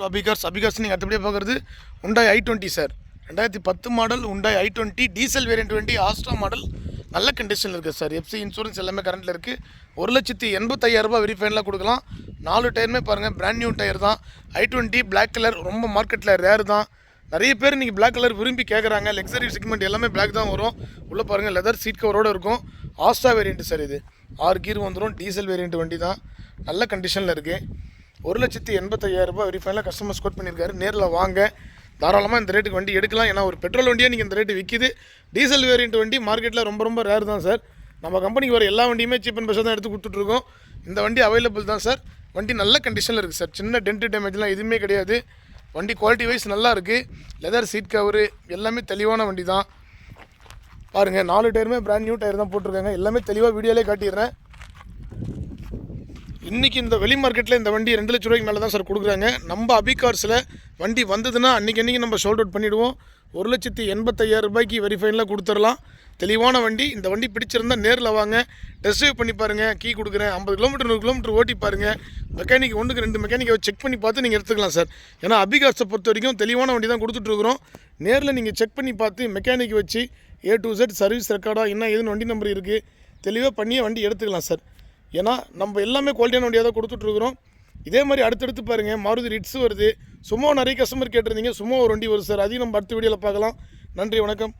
அபிகார்ஸ் அபிகார்ஸ் நீங்கள் அடுத்தபடியே பார்க்குறது உண்டாய் ஐ டுவெண்ட்டி சார் ரெண்டாயிரத்தி பத்து model Hyundai i twenty diesel variant twenty Asta model நல்ல கண்டிஷனில் இருக்குது சார் எஃப்சி இன்சூரன்ஸ் எல்லாமே கரண்ட்டில் இருக்குது ஒரு லட்சத்தி எண்பத்தையாயிரரூபா வெரிஃபைன்லாம் கொடுக்கலாம். நாலு டயருமே பாருங்கள் பிராண்ட் நியூ டயர் தான். ஐ டுவெண்ட்டி பிளாக் கலர் ரொம்ப மார்க்கெட்டில் ரேர் தான். நிறைய பேர் இன்றைக்கி பிளாக் கலர் விரும்பி கேட்குறாங்க லக்ஸரி செக்மெண்ட் எல்லாமே பிளாக் தான் வரும். உள்ளே பாருங்கள் லெதர் சீட் கவரோடு இருக்கும். ஆஸ்ட்ரா வேரியண்ட்டு சார் இது. ஆறு கீர் வந்துடும் டீசல் வேரியண்ட் வண்டி தான். நல்ல கண்டிஷனில் இருக்குது ஒரு லட்சத்தி எண்பத்தையாயிரம் ரூபாய் வெரிஃபைனில் கஸ்டமர் ஸ்கோட் பண்ணியிருக்காரு. நேரில் வாங்க. தாராளமாக இந்த ரேட்டுக்கு வண்டி எடுக்கலாம். ஏன்னா ஒரு பெட்ரோல் வண்டியே நீங்கள் இந்த ரேட்டு விற்கிது டீசல் வேரியண்ட் வண்டி மார்க்கெட்டில் ரொம்ப ரொம்ப ரேர் தான் சார் நம்ம கம்பெனிக்கு வர எல்லா வண்டியுமே சீப் அண்ட் பெஸ்ட்டாக தான் எடுத்து கொடுத்துட்ருக்கோம். இந்த வண்டி அவைலபிள் தான் சார் வண்டி நல்ல கண்டிஷனில் இருக்குது சார் சின்ன டென்ட் டேமேஜ்லாம் எதுவுமே கிடையாது. வண்டி குவாலிட்டி வைஸ் நல்லா இருக்குது லெதர் சீட் கவரு எல்லாமே தெளிவான வண்டி தான். பாருங்கள் நாலு டயருமே பிராண்ட் நியூ டயர் தான் போட்டிருக்காங்க. எல்லாமே தெளிவாக வீடியோலேயே காட்டிடுறேன். இன்றைக்கி இந்த வெளி மார்க்கெட்டில் இந்த வண்டி ரெண்டு லட்ச ரூபாய்க்கு மேலே தான் சார் கொடுக்குறாங்க. நம்ம அபிகார்ஸில் வண்டி வந்ததுன்னா அன்றைக்கி அன்றைக்கி நம்ம ஷோல்ட் அவுட் பண்ணிவிடுவோம் ஒரு லட்சத்தி எண்பத்தையாயிரம் ரூபாய்க்கு வெரிஃபைனில் கொடுத்துடலாம். தெளிவான வண்டி. இந்த வண்டி பிடிச்சிருந்தா நேரில் வாங்க. டெஸ்ட் ட்ரைவ் பண்ணி பாருங்கள் கீ கொடுக்குறேன். ஐம்பது கிலோமீட்டர் நூறு கிலோமீட்டர் ஓட்டி பாருங்கள் மெக்கானிக் ஒன்றுக்கு ரெண்டு மெக்கானிக்கை செக் பண்ணி பார்த்து நீங்கள் எடுத்துக்கலாம் சார் ஏன்னா அபிகார்ஸை பொறுத்த வரைக்கும் தெளிவான வண்டி தான் கொடுத்துட்ருக்குறோம் நேரில் நீங்கள் செக் பண்ணி பார்த்து மெக்கானிக் வச்சு ஏ டு ஜெட் சர்வீஸ் ரெக்கார்டாக என்ன ஏதுன்னு வண்டி நம்பர் இருக்குது தெளிவாக பண்ணியே வண்டி எடுத்துக்கலாம் சார் ஏன்னா நம்ம எல்லாமே குவாலிட்டியான வண்டியாக தான் கொடுத்துட்ருக்குறோம். இதே மாதிரி அடுத்தடுத்து பாருங்கள் மாருதி ரிட்ஸ் வருது. சும்மா நிறைய கஸ்டமர் கேட்டிருந்தீங்க சும்மா ஒரு வண்டி வரும் சார் அதையும் நம்ம அடுத்த வீடியோவில் பார்க்கலாம். நன்றி வணக்கம்.